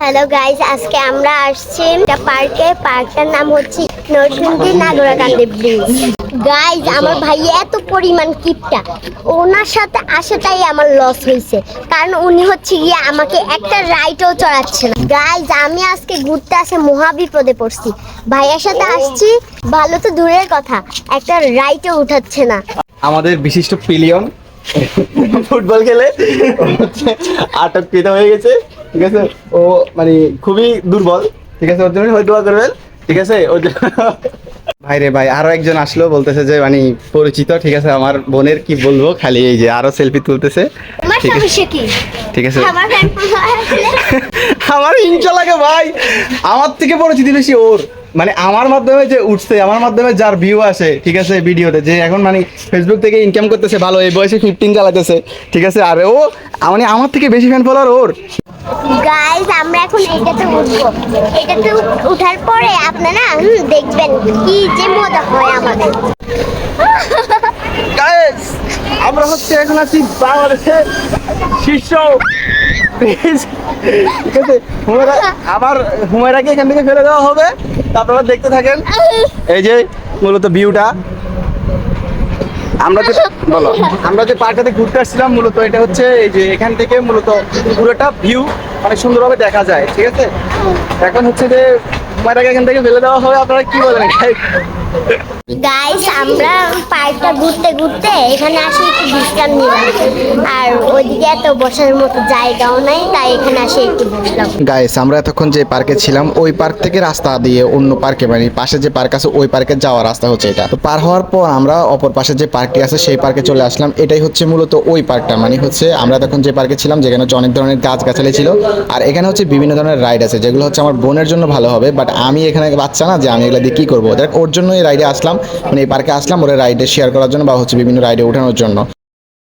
Hello guys আজকে আমরা আসছি একটা পার্কে পার্কটার নাম হচ্ছে নরসিংদী নাগরাকান্দি ব্রিজ গাইজ আমার ভাই এত পরিমাণ কিপটা ওনার সাথে আসাটাই আমার লস হয়েছে। কারণ উনি হচ্ছে গিয়ে আমাকে একটা রাইটও চড়াচ্ছে না। গাইজ আমি আজকে ঘুরতে আসে মহা বিপদে পড়ছি। ভাইয়ের সাথে আসছি ভালো তো দূরের কথা একটা রাইটও উঠাচ্ছে না। আমাদের বিশিষ্ট পিলিয়ন ফুটবল খেলে আটককৃত হয়ে গেছে, ঠিক আছে? ও মানে খুবই দুর্বল, ঠিক আছে? ওর জন্য হয়তো করবেন, ঠিক আছে? ওর জন্য ভাই রে ভাই আরও একজন আসলো বলতেছে যে মানে পরিচিত ঠিক আছে আমার বোনের কি বলব? খালি এই যে আরও সেলফি তুলতেছে। ঠিক আছে। ঠিক আছে। আমার হিংসা লাগে ভাই। আমার থেকে পরিচিতি বেশি ওর। মানে আমার মাধ্যমে যে উঠছে আমার মাধ্যমে যার ভিউ আসে ঠিক আছে ভিডিওতে যে এখন মানে ফেসবুক থেকে ইনকাম করতেছে ভালো এই বয়সে ফিফটিন চালাতেছে ঠিক আছে। আর ও মানে আমার থেকে বেশি ফ্যান ফলোয়ার ওর। আমরা এখন এটাতে উঠবো। উঠার পরে আপনারা দেখবেন কি যে মজা হয় আমাদের। আমরা হচ্ছে এখন আছি বাংলাদেশের শীর্ষ আবার হুমেরাকে এখান থেকে ফেলে দেওয়া হবে। তারপরে দেখতে থাকেন। এই যে মূলত ভিউটা। আমরা যে বলো। আমরা যে পার্কটাতে ঘুরতে আসছিলাম, মূলত এটা হচ্ছে এই যে এখান থেকে মূলত পুরোটা ভিউ। অনেক সুন্দরভাবে দেখা যায় ঠিক আছে? এখন হচ্ছে যে এখান থেকে ফেলে দেওয়া হবে আপনারা কি বলেন? গাইস আমরা পার্কটা ঘুরতে ঘুরতে এখানে আসি একটু বিশ্রাম নিলাম। আর ওইদিকে এত বসার মতো জায়গাও নাই তাই এখানে আসে একটু বসলাম। গাইস আমরা এতক্ষণ যে পার্কে ছিলাম ওই পার্ক থেকে রাস্তা দিয়ে অন্য পার্কে মানে পাশে যে পার্ক আছে ওই পার্কে যাওয়ার রাস্তা হচ্ছে এটা। তো পার হওয়ার পর আমরা অপর পাশে যে পার্কটি আছে সেই পার্কে চলে আসলাম। এটাই হচ্ছে মূলত ওই পার্কটা মানে হচ্ছে আমরা তখন যে পার্কে ছিলাম যেখানে হচ্ছে অনেক ধরনের গাছ গাছালি ছিল। আর এখানে হচ্ছে বিভিন্ন ধরনের রাইড আছে যেগুলো হচ্ছে আমার বোনের জন্য ভালো হবে বাট আমি এখানে বাচ্চা না যে আমি এগুলো দিয়ে কী করব? ওর জন্য এই রাইডে আসলাম মানে এই পার্কে আসলাম, ওরা রাইডে শেয়ার করার জন্য বা হচ্ছে বিভিন্ন রাইডে ওঠানোর জন্য।